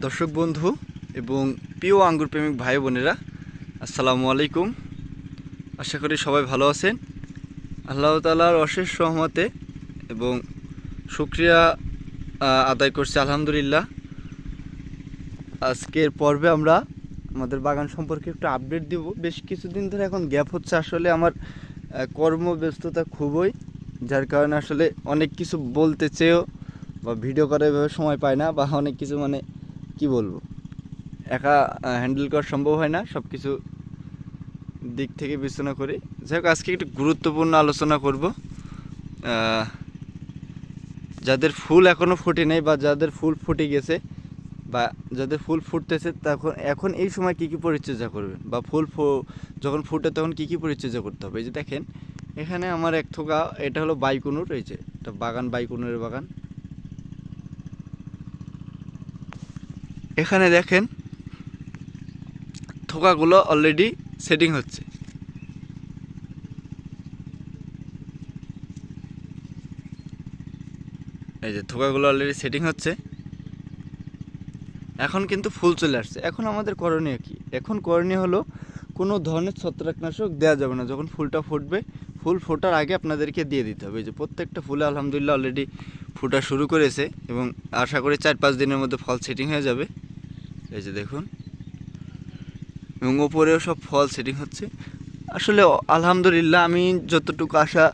দর্শক বন্ধু এবং প্রিয় আঙ্গুর প্রেমিক ভাই বোনেরা, আসসালামু আলাইকুম। আশা করি সবাই ভালো আছেন। আল্লাহ তালার অশেষ সহমতে এবং শুক্রিয়া আদায় করছি আলহামদুলিল্লাহ। আজকের পর্বে আমরা আমাদের বাগান সম্পর্কে একটু আপডেট দিব। বেশ কিছুদিন ধরে এখন গ্যাপ হচ্ছে। আসলে আমার কর্মব্যস্ততা খুবই, যার কারণে আসলে অনেক কিছু বলতে চেয়েও বা ভিডিও করার এভাবে সময় পায় না বা অনেক কিছু মানে কি বলব? একা হ্যান্ডেল করা সম্ভব হয় না সব কিছু দিক থেকে বিবেচনা করে। যাই হোক, আজকে একটু গুরুত্বপূর্ণ আলোচনা করব। যাদের ফুল এখনও ফুটে নেই বা যাদের ফুল ফুটে গেছে বা যাদের ফুল ফুটতেছে, তখন, এখন এই সময় কী কী পরিচর্যা করবেন? বা ফুল যখন ফুটে তখন কী কী পরিচর্যা করতে হবে? এই যে দেখেন, এখানে আমার এক থোকা, এটা হলো বাইকুনুর, এই যে, এটা বাগান, বাইকুনুরের বাগান। এখানে দেখেন থোকাগুলো অলরেডি সেটিং হচ্ছে। এই যে থোকাগুলো অলরেডি সেটিং হচ্ছে। এখন কিন্তু ফুল চলে আসছে। এখন আমাদের করণীয় কি? এখন করণীয় হলো কোনো ধরনের ছত্রাকনাশক দেওয়া যাবে না। যখন ফুলটা ফুটবে, ফুল ফোটার আগে আপনাদেরকে দিয়ে দিতে হবে। এই যে প্রত্যেকটা ফুলে আলহামদুলিল্লাহ অলরেডি ফোটা শুরু করেছে এবং আশা করি চার পাঁচ দিনের মধ্যে ফল সেটিং হয়ে যাবে। এই যে দেখুন। এবং ওপরেও সব ফল সেটিং হচ্ছে। আসলে আলহামদুলিল্লাহ আমি যতটুকু আশা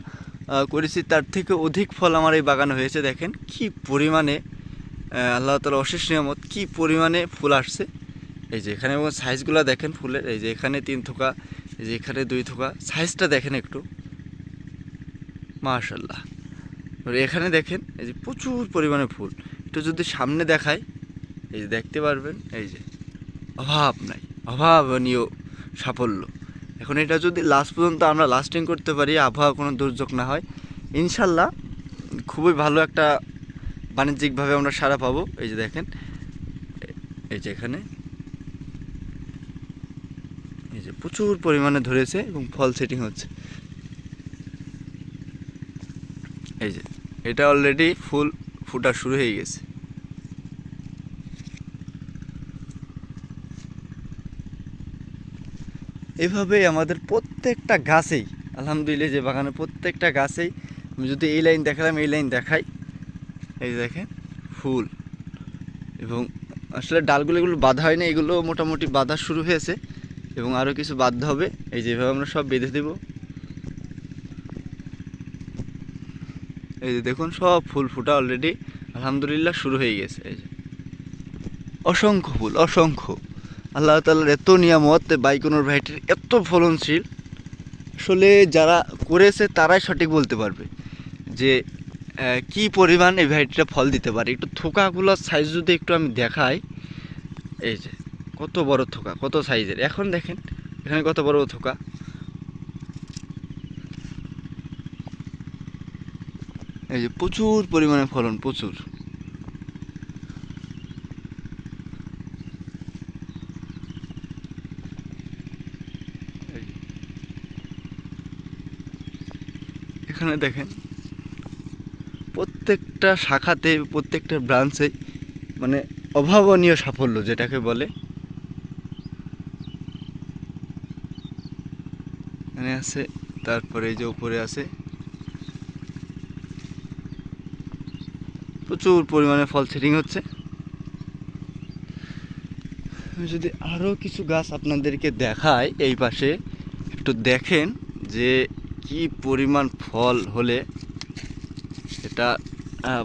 করেছি তার থেকে অধিক ফল আমার এই বাগানে হয়েছে। দেখেন কি পরিমাণে আল্লাহ তালা অশেষ নিয়ামত, কি পরিমাণে ফুল আসছে। এই যে এখানে এবং সাইজগুলো দেখেন ফুলের। এই যে এখানে তিন থোকা, এই যে এখানে দুই থোকা। সাইজটা দেখেন একটু। মাশাল্লাহ এখানে দেখেন, এই যে প্রচুর পরিমাণে ফুল। একটু যদি সামনে দেখায় এই যে দেখতে পারবেন, এই যে অভাব নাই, অভাবনীয় সাফল্য। এখন এটা যদি লাস্ট পর্যন্ত আমরা লাস্টিং করতে পারি, আবহাওয়া কোনো দুর্যোগ না হয়, ইনশাল্লাহ খুবই ভালো একটা বাণিজ্যিকভাবে আমরা সারা পাবো। এই যে দেখেন, এই যে এখানে, এই যে প্রচুর পরিমাণে ধরেছে এবং ফল সেটিং হচ্ছে। এই যে, এটা অলরেডি ফুল ফুটা শুরু হয়ে গেছে। এভাবেই আমাদের প্রত্যেকটা গাছেই, আলহামদুলিল্লাহ যে বাগানে প্রত্যেকটা গাছেই আমি যদি এই লাইন দেখালাম, এই লাইন দেখাই। এই দেখেন, ফুল। এবং আসলে ডালগুলো এগুলো বাঁধা হয়নি, এগুলো মোটামুটি বাঁধা শুরু হয়েছে। এবং আরও কিছু বাধ্য হবে। এই যেভাবে আমরা সব বেঁধে দেব। এই যে দেখুন, সব ফুল ফুটা অলরেডি আলহামদুলিল্লাহ শুরু হয়ে গেছে। এই যে। অসংখ্য ফুল, অসংখ্য। আল্লাহ তালার এত নিয়ামত বাইকোনোর ভ্যারাইটির এত ফলনশীল। আসলে যারা করেছে তারাই সঠিক বলতে পারবে যে কি পরিমাণ এই ভ্যারাইটিটা ফল দিতে পারে। একটু থোকাগুলোর সাইজ যদি একটু আমি দেখাই, এই যে, কত বড় থোকা, কত সাইজের এখন দেখেন, এখানে কত বড় থোকা। এই যে প্রচুর পরিমাণে ফলন, প্রচুর। এখানে দেখেন। প্রত্যেকটা শাখাতে, প্রত্যেকটা ব্রাঞ্চে মানে অভাবনীয় সাফল্য যেটাকে বলে। এখানে আছে, তারপরে এই যে উপরে আছে। প্রচুর পরিমাণে ফল সেটিং হচ্ছে। যদি আরও কিছু গাছ আপনাদেরকে দেখাই, এই পাশে একটু দেখেন যে কি পরিমাণ ফল হলে এটা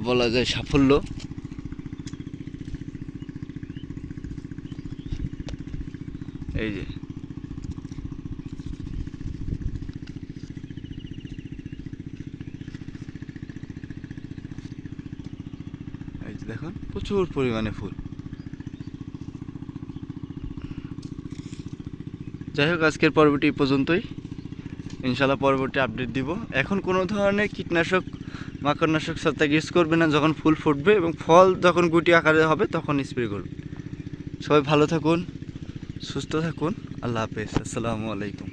বলা যায় সাফল্য? এই যে। এই যে দেখুন, প্রচুর পরিমাণে ফুল। যাই হোক, আজকের পর্বটি পর্যন্তই। ইনশাল্লাহ পরবর্তী আপডেট দিব। এখন কোনো ধরনের কীটনাশক, মাকড়নাশক ছত্রাক ইউজ করবে না, যখন ফুল ফুটবে এবং ফল যখন গুটি আকারে হবে তখন স্প্রে করবে। সবাই ভালো থাকুন, সুস্থ থাকুন, আল্লাহ হাফেজ, আসসালামু আলাইকুম।